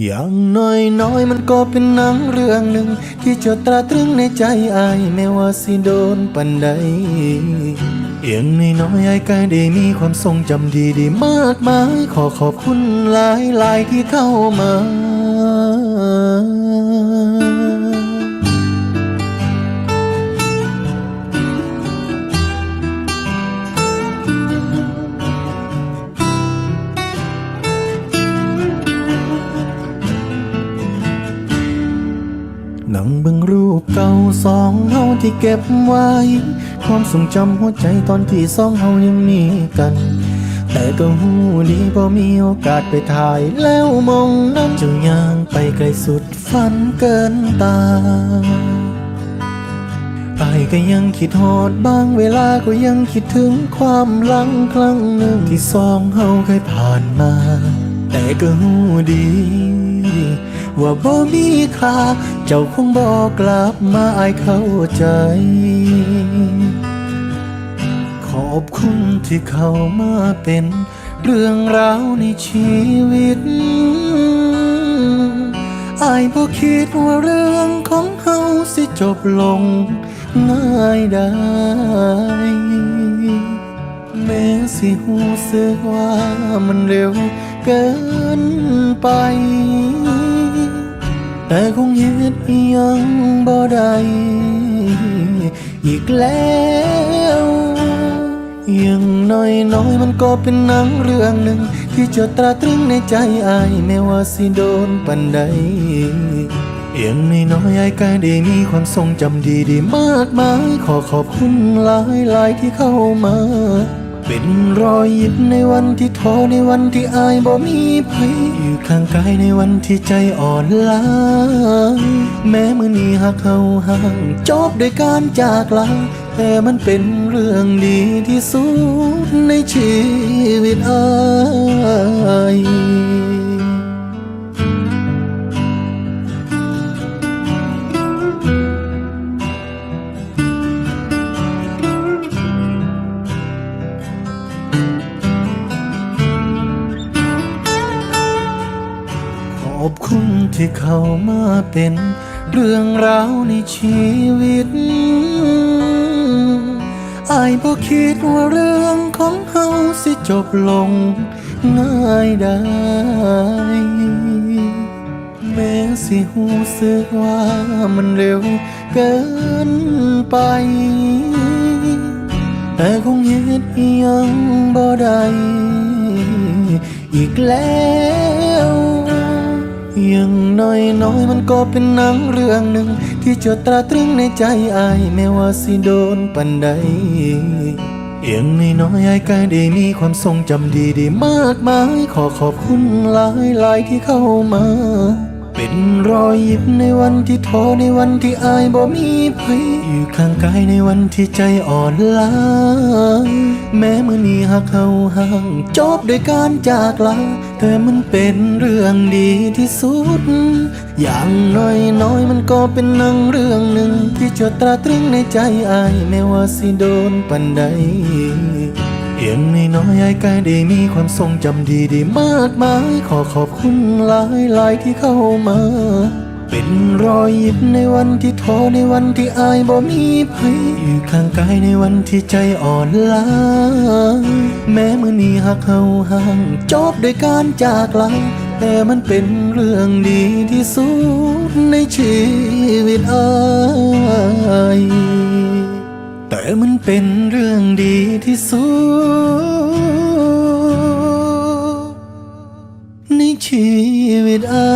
อย่างน้อยน้อยๆมันก็เป็นหนังเรื่องหนึ่ง ที่จะตราตรึงในใจอายแม้ว่าสิโดนปันใดอย่างน้อยๆอายก็ได้มีความทรงจำดีดีมากมาย ขอขอบคุณหลายหลายๆที่เข้ามา นังเบิ่งรูปเก่าสองเฮาที่เก็บไว้ ความทรงจำหัวใจตอนที่สองเฮายังมีกัน แต่ก็หูดีบ่มีโอกาสไปถ่ายแล้วมองนั้นเจ้ายางไปไกลสุดฝันเกินตาอายก็ยังคิดฮอดบางเวลาก็ยังคิดถึงความหลังครั้งหนึ่งที่สองเฮาเคยผ่านมา แต่ก็หูดี ว่าบ่มีค่า จ้าคงบอกกลับมาอายเข้าใจ ขอบคุณที่เข้ามาเป็น เรื่องราวในชีวิตอายบ่คิดว่าเรื่องของเฮาสิจบลงง่ายได้แม้สิหูสึกว่ามันเร็วเกินไป แต่คงเฮ็ดยังบ่ได้อีกแล้วย่างน้อยน้อยมันก็เป็นหนังเรื่องหนึ่ง ที่จะตราตรึงในใจอายแม้ว่าสิโดนปันใดอย่างน้อยๆอายก็ได้มีความทรงจำดีๆมากมาย ขอขอบคุณหลายหลายที่เข้ามา เป็นรอยยิ้มในวันที่ท้อในวันที่อายบ่มีภัยอยู่ข้างกายในวันที่ใจอ่อนล้าแม้มือนี้หักเขาห่างจบด้วยการจากลาแต่มันเป็นเรื่องดีที่สุดในชีวิตอาย อบคุณที่เข้ามาเป็น เรื่องราวในชีวิตอายบ่คิดว่าเรื่องของเฮาสิจบลงง่ายได้แม้สิหูสึกว่ามันเร็วเกินไป แต่คงเฮ็ดยังบ่ได้อีกแล้ว อย่างน้อยน้อยมันก็เป็นหนังเรื่องหนึ่ง ที่จะตราตรึงในใจอายแม้ว่าสิโดนปันใดอย่างน้อยน้อายก็ได้มีความทรงจำดีๆมากมาย ขอขอบคุณหลายหลายที่เข้ามา เป็นรอยยิ้มในวันที่ท้อในวันที่อายบ่มีภัยอยู่ข้างกายในวันที่ใจอ่อนล้า แม้มือนี้หักเขาห่างจบด้วยการจากลาแต่มันเป็นเรื่องดีที่สุด อย่างน้อยน้อยๆมันก็เป็นหนังเรื่องหนึ่ง ที่จะตราตรึงในใจอายแม้ว่าสิโดนปันใด อย่างน้อยๆอายก็ได้มีความทรงจำดีๆมากมาย ขอขอบคุณหลายหลายๆที่เข้ามา เป็นรอยยิ้มในวันที่ท้อในวันที่อายบ่มีภัยอยู่ข้างกายในวันที่ใจอ่อนล้า แม้มือนี้หักเขาห่าง จบด้วยการจากลาแต่มันเป็นเรื่องดีที่สุดในชีวิตอาย แต่มันเป็นเรื่องดีที่สุดในชีวิตอา